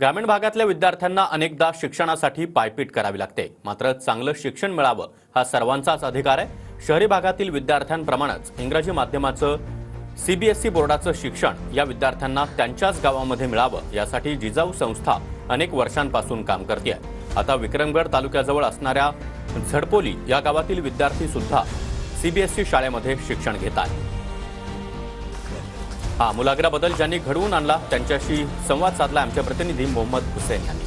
ग्रामीण भागातल्या विद्यार्थ्यांना अनेकदा शिक्षणासाठी पायपीट करावी लागते. मात्र चांगलं शिक्षण मिळावं हा सर्वांचाच अधिकार आहे. शहरी भागातील विद्यार्थ्यांप्रमाणेच इंग्रजी माध्यमाचं सीबीएसई बोर्डाचं शिक्षण या विद्यार्थ्यांना त्यांच्याच गावामध्ये मिळावं यासाठी जिजाऊ संस्था अनेक वर्षांपासून काम करते आता विक्रमगड तालुक्याजवळ असणाऱ्या झडपोली या गावातील विद्यार्थी सुद्धा सीबीएसई शाळेमध्ये शिक्षण घेत आहेत. हा मुलाग्रा बदल ज्यांनी घडवून आणला त्यांच्याशी संवाद साधला आमच्या प्रतिनिधी मोहम्मद हुसेन यांनी.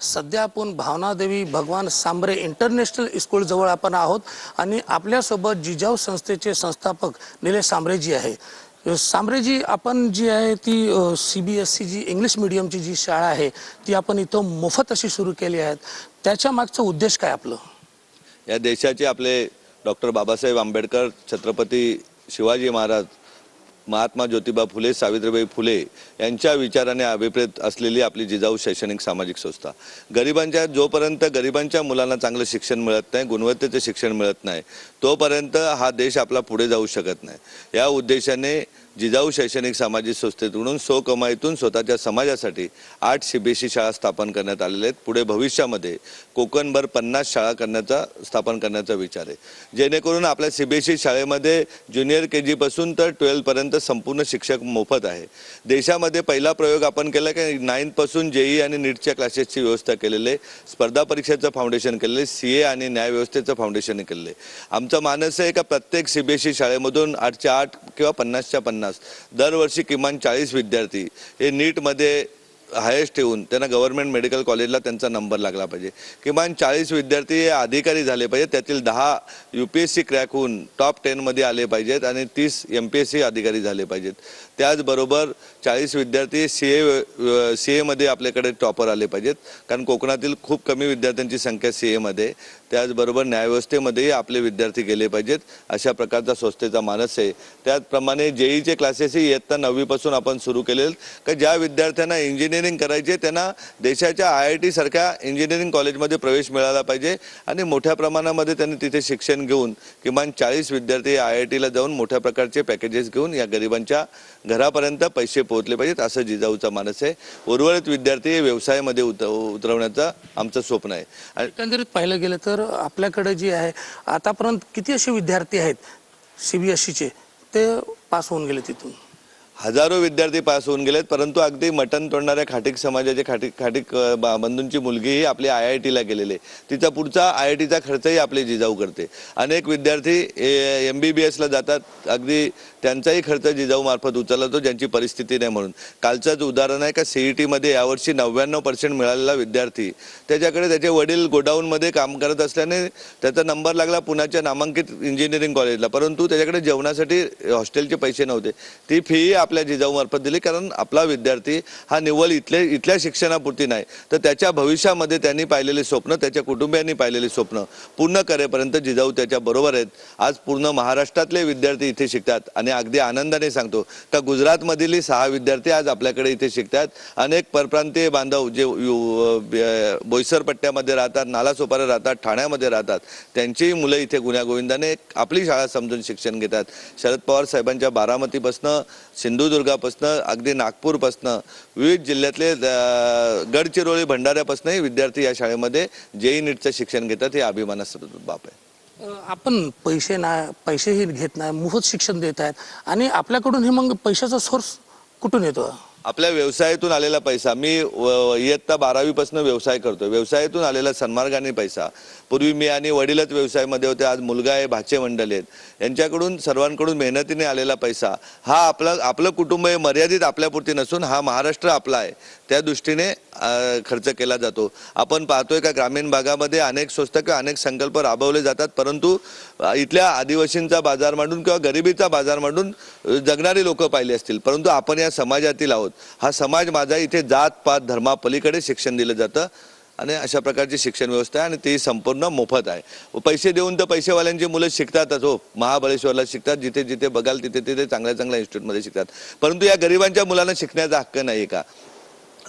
सध्या आपण भावनादेवी भगवान सांबरे इंटरनॅशनल स्कूल जवळ आपण आहोत आणि आपल्यासोबत जिजाऊ संस्थेचे संस्थापक निलेश सांबरेजी आहे. सांबरेजी आपण जी आहे ती सी बी एस सी जी इंग्लिश मिडियमची जी शाळा आहे ती आपण इथं मोफत अशी सुरू केली आहे. त्याच्या मागचा उद्देश काय आपलं? या देशाचे आपले डॉक्टर बाबासाहेब आंबेडकर छत्रपती शिवाजी महाराज महात्मा ज्योतिबा फुले सावित्रीबाई फुले यांच्या विचाराने अभिप्रेत असलेली आपली जिजाऊ शैक्षणिक सामाजिक संस्था. गरिबांच्या जोपर्यंत गरिबांच्या मुलांना चांगलं शिक्षण मिळत नाही गुणवत्तेचं शिक्षण मिळत नाही तोपर्यंत हा देश आपला पुढे जाऊ शकत नाही. या उद्देशाने जिजाऊ शैक्षणिक सामाजिक संस्थेतून सो कमाईतून स्वतःच्या समाजासाठी आठ सीबीएसई शाळा स्थापन करण्यात आलेल्या आहेत. पुढे भविष्यामध्ये कोकणभर पन्नास शाळा करण्याचा स्थापन करण्याचा विचार आहे. जेणेकरून आपल्या सीबीएसई शाळेमध्ये ज्युनियर के जीपासून तर ट्वेल्थपर्यंत संपूर्ण शिक्षक मोफत आहे. देशामध्ये पहिला प्रयोग आपण केला की नाईनपासून जेई आणि नीटच्या क्लासेसची व्यवस्था केलेली आहे. स्पर्धा परीक्षेचं फाउंडेशन केलेलं आहे. सी ए आणि न्यायव्यवस्थेचं फाउंडेशन केलेलं आहे. आमचं मानस आहे का प्रत्येक सीबीएसई शाळेमधून आठच्या आठ किंवा पन्नासच्या पन्नास दरवर्षी किमान चाळीस विद्यार्थी हे नीटमध्ये हायेस्ट ठेवून त्यांना गव्हर्नमेंट मेडिकल कॉलेजला त्यांचा नंबर लागला पाहिजे. किमान चाळीस विद्यार्थी हे अधिकारी झाले पाहिजेत. त्यातील दहा U P S C crack होऊन टॉप टेनमध्ये आले पाहिजेत आणि तीस एम पी एस सी अधिकारी झाले पाहिजेत. त्याचबरोबर चाळीस विद्यार्थी सी ए सी एमध्ये आपल्याकडे टॉपर आले पाहिजेत. कारण कोकणातील खूप कमी विद्यार्थ्यांची संख्या सी एमध्ये त्याचबरोबर न्यायव्यवस्थेमध्येही आपले विद्यार्थी गेले पाहिजेत. अशा प्रकारचा संस्थेचा मानस आहे. त्याचप्रमाणे जेईचे क्लासेसही इयत्ता नववीपासून आपण सुरू केले का ज्या विद्यार्थ्यांना इंजिनिअरिंग करायचे त्यांना देशाच्या आय आय टी सारख्या इंजिनिअरिंग कॉलेजमध्ये प्रवेश मिळाला पाहिजे आणि मोठ्या प्रमाणामध्ये त्यांनी तिथे शिक्षण घेऊन किमान चाळीस विद्यार्थी आय आय टीला जाऊन मोठ्या प्रकारचे पॅकेजेस घेऊन या गरिबांच्या घरापर्यंत पैसे पोहोचले पाहिजेत असं जिजाऊचा मानस आहे. उर्वरित विद्यार्थी हे व्यवसायामध्ये उत उतरवण्याचं आमचं स्वप्न आहे. एकंदरीत पाहिलं गेलं तर आपल्याकडे जी आहे आतापर्यंत किती असे विद्यार्थी आहेत सी बी एस सीचे ते पास होऊन गेले तिथून. हजारो विद्यार्थी पास होऊन गेलेत परंतु अगदी मटण तोडणाऱ्या खाटीक समाजाचे खाटिक खाटीक बा- बंधूंची मुलगीही आपली आय आय टीला गेलेली आहे. तिचा पुढचा आय आय टीचा खर्चही आपली जिजाऊ करते. अनेक विद्यार्थी एम बी बी एसला जातात अगदी त्यांचाही खर्च जिजाऊमार्फत उचलला जातो ज्यांची परिस्थिती नाही म्हणून. कालचंच उदाहरण आहे का सी ई टीमध्ये यावर्षी नव्याण्णव पर्सेंट मिळालेला विद्यार्थी. त्याच्याकडे त्याचे वडील गोडाऊनमध्ये काम करत असल्याने त्याचा नंबर लागला पुण्याच्या नामांकित इंजिनिअरिंग कॉलेजला परंतु त्याच्याकडे जेवणासाठी हॉस्टेलचे पैसे नव्हते. ती फी आपल्या जिजाऊ मार्फत दिली कारण आपला विद्यार्थी हा निव्वळ इथले इथल्या शिक्षणापुरती नाही. तर त्याच्या भविष्यामध्ये त्यांनी पाहिलेले स्वप्न त्याच्या कुटुंबियांनी पाहिलेले स्वप्न पूर्ण करेपर्यंत जिजाऊ त्याच्या बरोबर आहेत. आज पूर्ण महाराष्ट्रातले विद्यार्थी इथे शिकतात आणि अगदी आनंदाने सांगतो. का गुजरातमधील सहा विद्यार्थी आज आपल्याकडे इथे शिकतात. अनेक परप्रांतीय बांधव जे यु- ब- बोईसर पट्ट्यामध्ये राहतात नालासोपारा राहतात ठाण्यामध्ये राहतात. त्यांचीही मुलं इथे गुण्यागोविंदाने आपली शाळा समजून शिक्षण घेतात. शरद पवार साहेबांच्या बारामतीपासनं सिंधुदुर्गापासनं अगदी नागपूरपासनं विविध जिल्ह्यातले गडचिरोली भंडाऱ्यापासूनही विद्यार्थी या शाळेमध्ये जेई नीटचं शिक्षण घेतात. हे अभिमानास्पद बाब आहे. आपण पैसे नाही पैसेही घेत नाही मोफत शिक्षण देत आहेत. आणि आपल्याकडून हे मग पैशाचा सोर्स कुठून येतो? आपल्या व्यवसायातून आलेला पैसा. मी व- इयत्ता बारावीपासून व्यवसाय करतो व्यवसायातून आलेला सन्मार्गाने पैसा. पूर्वी मी आणि वडीलच व्यवसायामध्ये होते. आज मुलगा आहे भाचे मंडळी आहेत. यांच्याकडून सर्वांकडून मेहनतीने आलेला पैसा. हा आपला आपलं कुटुंब हे मर्यादित आपल्यापुरती नसून हा महाराष्ट्र आपला आहे. त्या दृष्टीने खर्च केला जातो. आपण पाहतोय का ग्रामीण भागामध्ये अनेक स्वस्त किंवा अनेक संकल्प राबवले जातात परंतु इथल्या आदिवासींचा बाजार मांडून किंवा गरिबीचा बाजार मांडून जगणारी लोक पाहिली असतील. परंतु आपण या समाजातील आहोत. हा समाज माझा इथे जात पात धर्मापलीकडे शिक्षण दिलं जातं आणि अशा प्रकारची शिक्षण व्यवस्था आहे आणि ती संपूर्ण मोफत आहे. पैसे देऊन तर पैसेवाल्यांची मुलं शिकतातच हो. महाबळेश्वरला शिकतात जिथे जिथे बघाल तिथे तिथे चांगल्या चांगल्या इन्स्टिट्यूटमध्ये शिकतात. परंतु या गरिबांच्या मुलांना शिकण्याचा हक्क नाही का?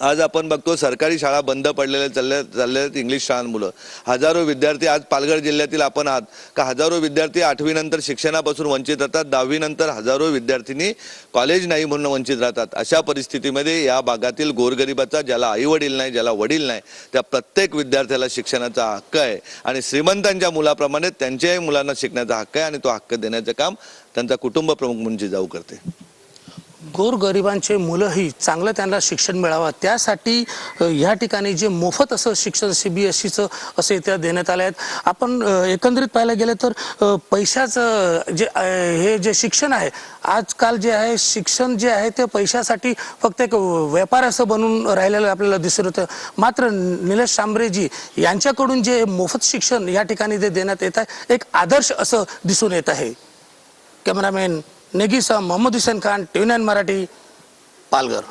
आज आपण बघतो सरकारी शाळा बंद पडलेल्या चालल्या चालल्या आहेत इंग्लिश शाळांमुळं. हजारो विद्यार्थी आज पालघर जिल्ह्यातील आपण आहात. का हजारो विद्यार्थी आठवीनंतर शिक्षणापासून वंचित राहतात दहावीनंतर हजारो विद्यार्थिनी कॉलेज नाही म्हणून वंचित राहतात. अशा परिस्थितीमध्ये या भागातील गोरगरिबाचा ज्याला आई वडील नाही ज्याला वडील नाही त्या प्रत्येक विद्यार्थ्याला शिक्षणाचा हक्क आहे. आणि श्रीमंतांच्या मुलाप्रमाणे त्यांच्याही मुलांना शिकण्याचा हक्क आहे आणि तो हक्क देण्याचं काम त्यांचा कुटुंब प्रमुख म्हणून जिजाऊ करते. गोरगरिबांचे मुलंही चांगलं त्यांना शिक्षण मिळावं. त्यासाठी ह्या या ठिकाणी जे मोफत असं शिक्षण सी बी एस सीचं असं इथे देण्यात आलं आहेत आपण एकंदरीत पाहायला गेलं तर पैशाचं जे हे जे शिक्षण आहे आजकाल जे आहे शिक्षण जे आहे ते पैशासाठी फक्त एक व्यापार असं बनून राहिलेलं आपल्याला दिसून येतं मात्र निलेश शांबरेजी यांच्याकडून जे मोफत शिक्षण या ठिकाणी जे देण्यात येत आहे एक आदर्श असं दिसून येत आहे. कॅमेरामॅन नेगीसा मोहम्मद हुसेन खान टी नाईन मराठी पालघर.